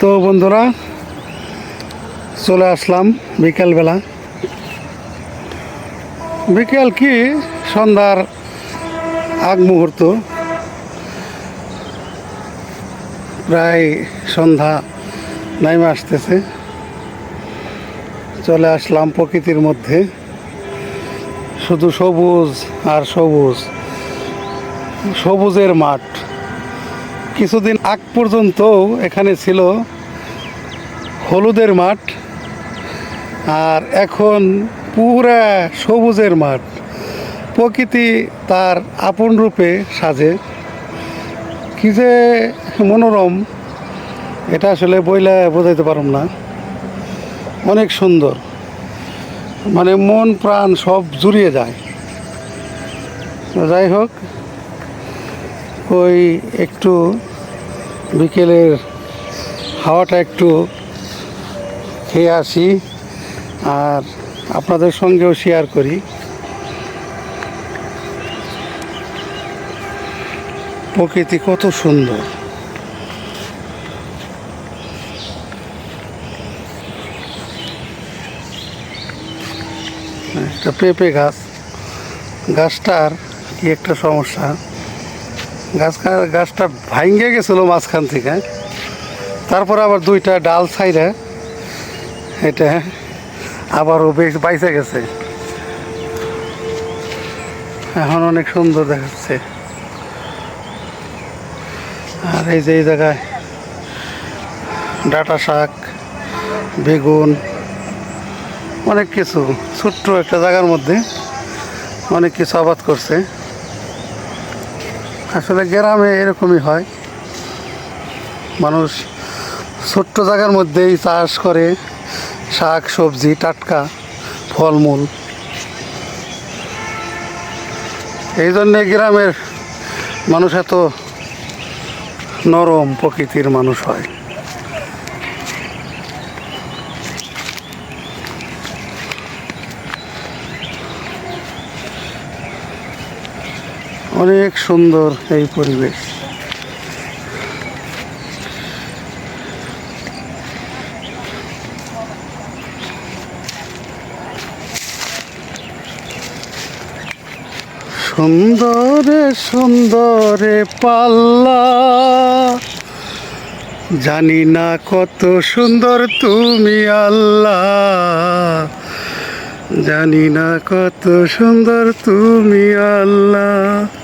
তো বন্ধুরা, চলে আসলাম বিকেলবেলা। বিকেল কি? সন্ধ্যার আগ মুহূর্ত। প্রায় সন্ধ্যা নাইমে আসতেছে। চলে আসলাম প্রকৃতির মধ্যে। শুধু সবুজ আর সবুজ। সবুজের মাঠ। কিছুদিন আগ পর্যন্ত এখানে ছিল হলুদের মাঠ আর এখন পুরা সবুজের মাঠ। প্রকৃতি তার আপন রূপে সাজে। কি যে মনোরম, এটা আসলে বইলে বোঝাইতে পারম না। অনেক সুন্দর। মানে মন প্রাণ সব জুড়িয়ে যায়। যাই হোক ওই একটু বিকেলের হাওয়াটা একটু খেয়ে আসি আর আপনাদের সঙ্গেও শেয়ার করি। প্রকৃতি কত সুন্দর। একটা পেঁপে গাছ। গাছটার কি একটা সমস্যা? গাছ গাছটা ভাঙ্গে গেছিল মাঝখান থেকে। তারপর আবার দুইটা ডাল ছাইরা এটা আবারও বেশ বাইসে গেছে। এখন অনেক সুন্দর দেখাচ্ছে। আর এই যে এই জায়গায় ডাটা শাক, বেগুন, অনেক কিছু, ছোট্ট একটা জায়গার মধ্যে অনেক কিছু আবাদ করছে। আসলে গ্রামে এরকমই হয়। মানুষ ছোট্ট জায়গার মধ্যেই চাষ করে, শাক, সবজি, টাটকা, ফলমূল। এই জন্যে গ্রামের মানুষ এত নরম প্রকৃতির মানুষ হয়। অনেক সুন্দর এই পরিবেশ। সুন্দরে সুন্দরে পাল্লা, জানি না কত সুন্দর তুমি আল্লাহ জানি না কত সুন্দর তুমি আল্লাহ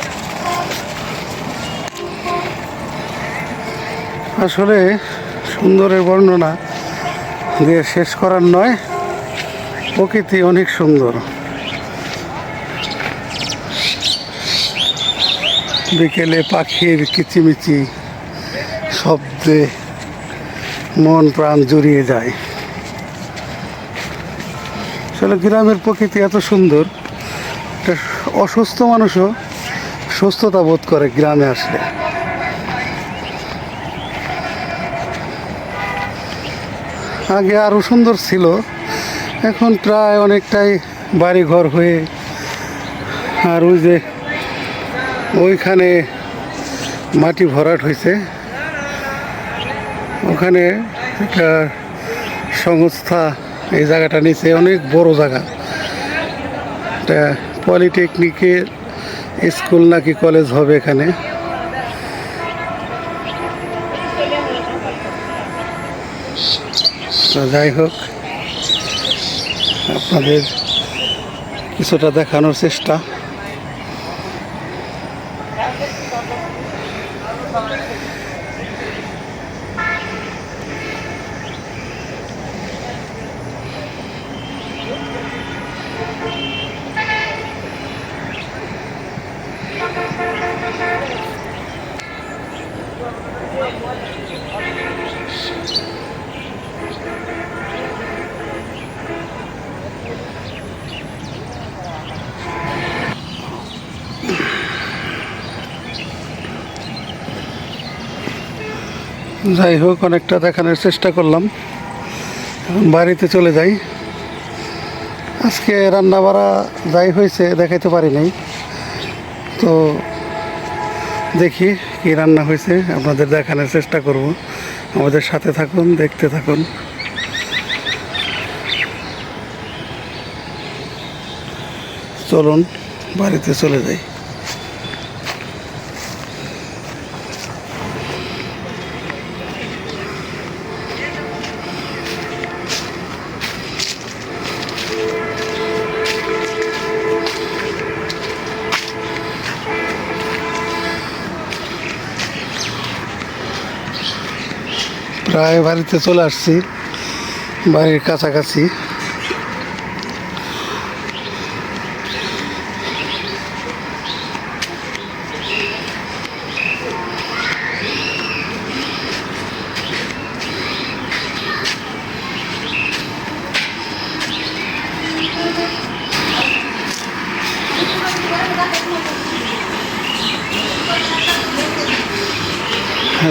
আসলে সুন্দরের বর্ণনা দিয়ে শেষ করার নয়, প্রকৃতি অনেক সুন্দর। বিকেলে পাখির কিচিমিচি শব্দে মন প্রাণ জুড়িয়ে যায়। আসলে গ্রামের প্রকৃতি এত সুন্দর অসুস্থ মানুষও সুস্থতা বোধ করে গ্রামে আসলে। আগে আরও সুন্দর ছিল। এখন প্রায় অনেকটাই বাড়ি ঘর হয়ে আর ওই যে ওইখানে মাটি ভরাট হয়েছে। ওখানে একটা সংস্থা এই জায়গাটা নিচে অনেক বড় জায়গা। এটা পলিটেকনিকের স্কুল নাকি কলেজ হবে এখানে। তো যাই হোক আপনাদের কিছুটা দেখানোর চেষ্টা। যাই হোক, অনেকটা দেখানোর চেষ্টা করলাম। বাড়িতে চলে যাই। আজকে রান্না বাড়া যাই হয়েছে, দেখাইতে পারি নাই। তো দেখি কি রান্না হয়েছে, আপনাদের দেখানোর চেষ্টা করব। আমাদের সাথে থাকুন, দেখতে থাকুন। চলুন, বাড়িতে চলে যাই। প্রায় বাড়িতে চলে আসছি বাড়ির কাছাকাছি।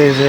এই যে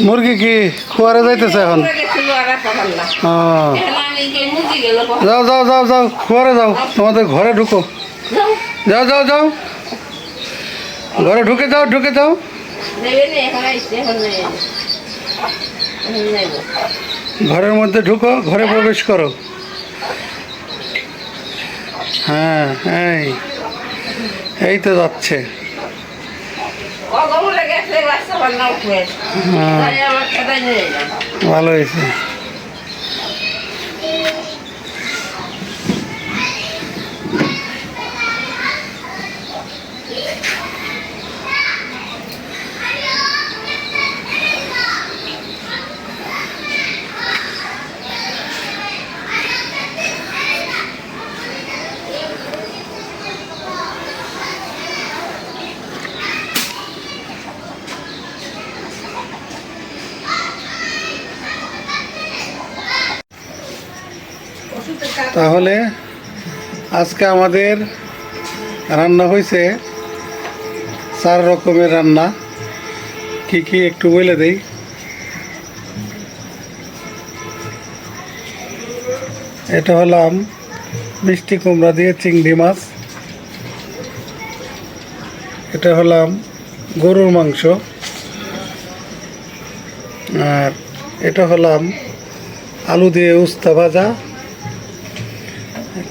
মুরগি কি খুয়ারে যাইতেছে এখন? যাও যাও যাও যাও খুয়ারে যাও। তোমাদের ঘরে ঢুকো। যাও। যাও যাও ঘরে ঢুকে যাও ঢুকে যাও। ঘরের মধ্যে ঢুকো ঘরে প্রবেশ করো। হ্যাঁ এই। এই তো যাচ্ছে। ভালো হয়েছে। তাহলে আজকে আমাদের রান্না হয়েছে চার রকমের রান্না। কি কি একটু বলে দেই? এটা হলাম মিষ্টি কুমড়া দিয়ে চিংড়ি মাছ। এটা হলাম গরুর মাংস। আর এটা হলাম আলু দিয়ে উস্তা ভাজা।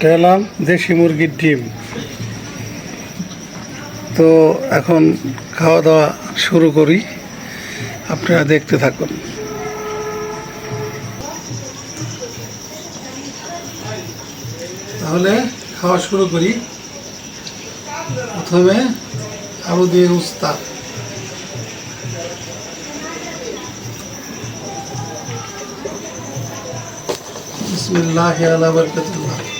হলাম দেশি মুরগির ডিম। তো এখন খাওয়া দাওয়া শুরু করি। আপনারা দেখতে থাকুন। তাহলে খাওয়া শুরু করি। প্রথমে আলু দিয়ে উস্তা। বিসমিল্লাহ আলা বরকাতুল্লাহ।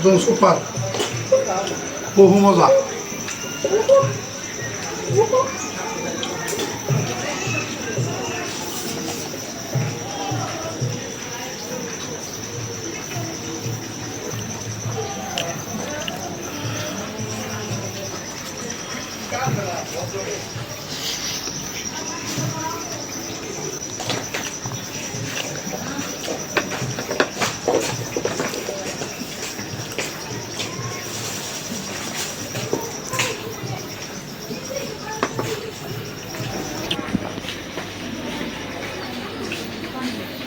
একদম সুপার বহু মজা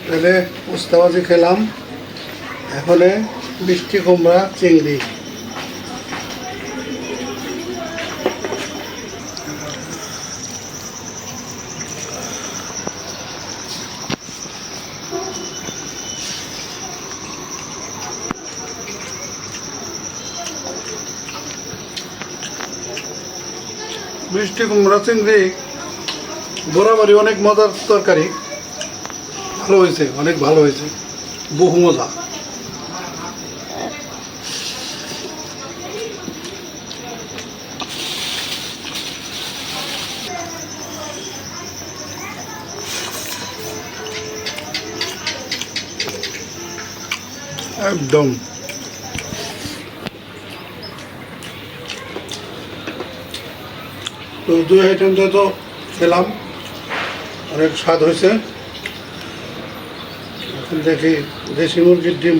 তাহলে উস্তাবাজি খেলাম। এখানে মিষ্টি কুমড়া চিংড়ি। মিষ্টি কুমড়া চিংড়ি। বরাবরই অনেক মজার তরকারি। ভালো হয়েছে, অনেক ভালো হয়েছে। বহু মজা। একদম। তো দুই আইটেমটা তো খেলাম। অনেক স্বাদ হয়েছে। দেখি দেশি মুরগির ডিম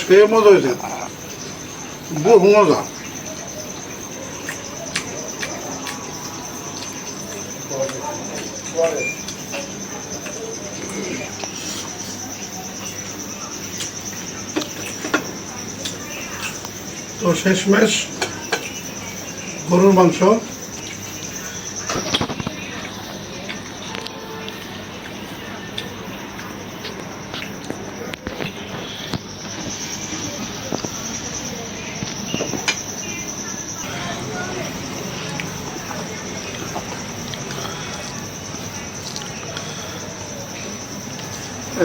সে মজা হয়েছে বহু মজা। তো শেষমেশ গরুর মাংস।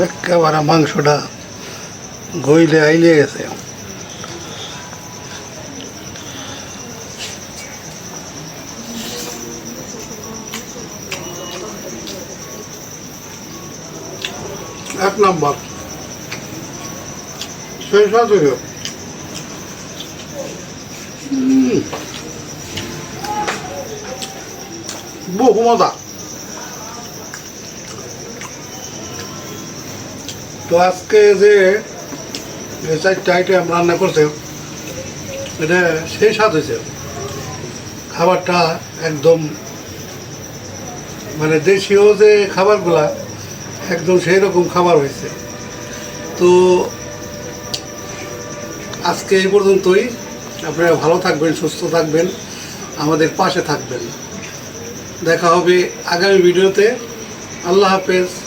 একেবারে মাংসটা গইলে আইলে গেছে। এক নম্বর। বহু মজা। তো আজকে যে চারটে আইটেম রান্না করছে, এটা সেই স্বাদ হয়েছে। খাবারটা একদম মানে দেশীয় যে খাবারগুলা একদম সেই রকম খাবার হয়েছে। তো আজকে এই পর্যন্তই। আপনারা ভালো থাকবেন, সুস্থ থাকবেন, আমাদের পাশে থাকবেন। দেখা হবে আগামী ভিডিওতে। আল্লাহ হাফেজ।